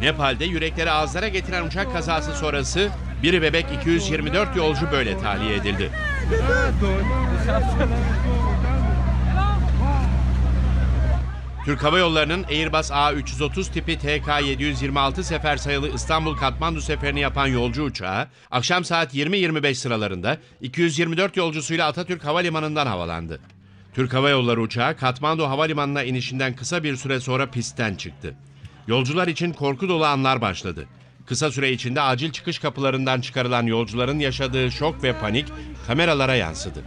Nepal'de yürekleri ağızlara getiren uçak kazası sonrası biri bebek 224 yolcu böyle tahliye edildi. Türk Hava Yolları'nın Airbus A330 tipi TK726 sefer sayılı İstanbul Katmandu seferini yapan yolcu uçağı akşam saat 20.25 sıralarında 224 yolcusuyla Atatürk Havalimanı'ndan havalandı. Türk Hava Yolları uçağı Katmandu Havalimanı'na inişinden kısa bir süre sonra pistten çıktı. Yolcular için korku dolu anlar başladı. Kısa süre içinde acil çıkış kapılarından çıkarılan yolcuların yaşadığı şok ve panik kameralara yansıdı.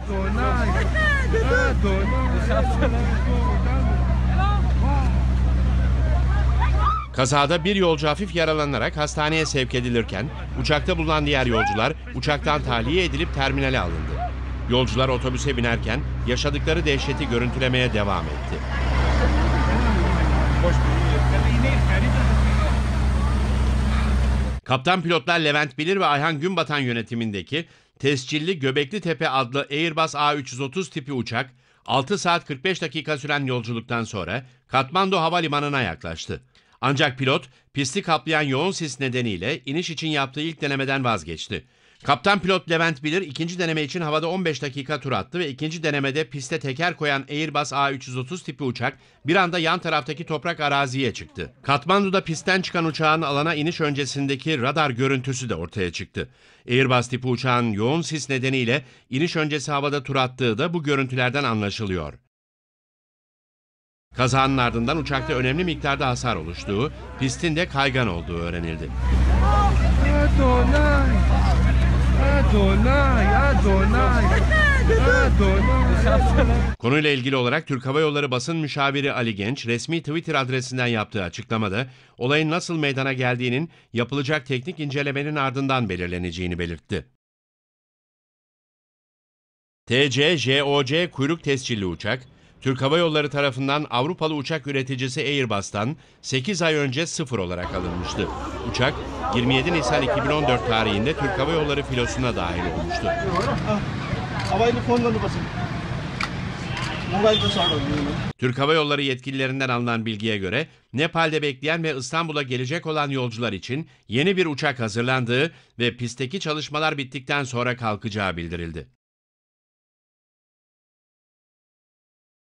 Kazada bir yolcu hafif yaralanarak hastaneye sevk edilirken uçakta bulunan diğer yolcular uçaktan tahliye edilip terminale alındı. Yolcular otobüse binerken yaşadıkları dehşeti görüntülemeye devam etti. Kaptan pilotlar Levent Bilir ve Ayhan Günbatan yönetimindeki tescilli Göbekli Tepe adlı Airbus A330 tipi uçak 6 saat 45 dakika süren yolculuktan sonra Katmandu Havalimanı'na yaklaştı. Ancak pilot pisti kaplayan yoğun sis nedeniyle iniş için yaptığı ilk denemeden vazgeçti. Kaptan pilot Levent Bilir ikinci deneme için havada 15 dakika tur attı ve ikinci denemede piste teker koyan Airbus A330 tipi uçak bir anda yan taraftaki toprak araziye çıktı. Katmandu'da pistten çıkan uçağın alana iniş öncesindeki radar görüntüsü de ortaya çıktı. Airbus tipi uçağın yoğun sis nedeniyle iniş öncesi havada tur attığı da bu görüntülerden anlaşılıyor. Kazanın ardından uçakta önemli miktarda hasar oluştuğu, pistin de kaygan olduğu öğrenildi. Adonai! Adonai! Adonai! Adonai! Konuyla ilgili olarak Türk Hava Yolları basın müşaviri Ali Genç resmi Twitter adresinden yaptığı açıklamada olayın nasıl meydana geldiğinin yapılacak teknik incelemenin ardından belirleneceğini belirtti. TC-JOC kuyruk tescilli uçak, Türk Hava Yolları tarafından Avrupalı uçak üreticisi Airbus'tan 8 ay önce sıfır olarak alınmıştı. Uçak 27 Nisan 2014 tarihinde Türk Hava Yolları filosuna dahil olmuştu. Türk Hava Yolları yetkililerinden alınan bilgiye göre Nepal'de bekleyen ve İstanbul'a gelecek olan yolcular için yeni bir uçak hazırlandığı ve pistteki çalışmalar bittikten sonra kalkacağı bildirildi.